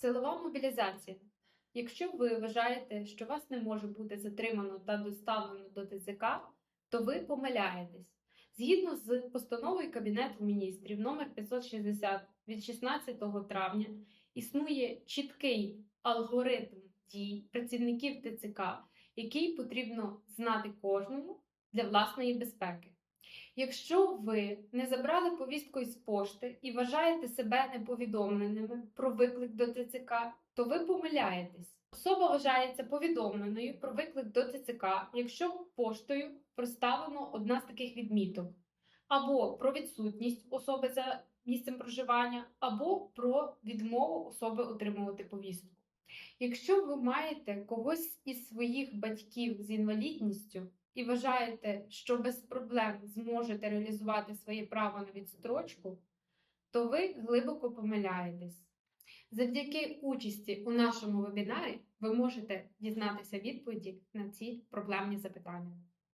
Силова мобілізація. Якщо ви вважаєте, що вас не може бути затримано та доставлено до ТЦК, то ви помиляєтесь. Згідно з постановою Кабінету міністрів номер 560 від 16 травня існує чіткий алгоритм дій працівників ТЦК, який потрібно знати кожному для власної безпеки. Якщо ви не забрали повістку із пошти і вважаєте себе неповідомленими про виклик до ТЦК, то ви помиляєтесь. Особа вважається повідомленою про виклик до ТЦК, якщо поштою проставлено одна з таких відміток, або про відсутність особи за місцем проживання, або про відмову особи отримувати повістку. Якщо ви маєте когось із своїх батьків з інвалідністю і вважаєте, що без проблем зможете реалізувати своє право на відстрочку, то ви глибоко помиляєтесь. Завдяки участі у нашому вебінарі ви можете дізнатися відповіді на ці проблемні запитання.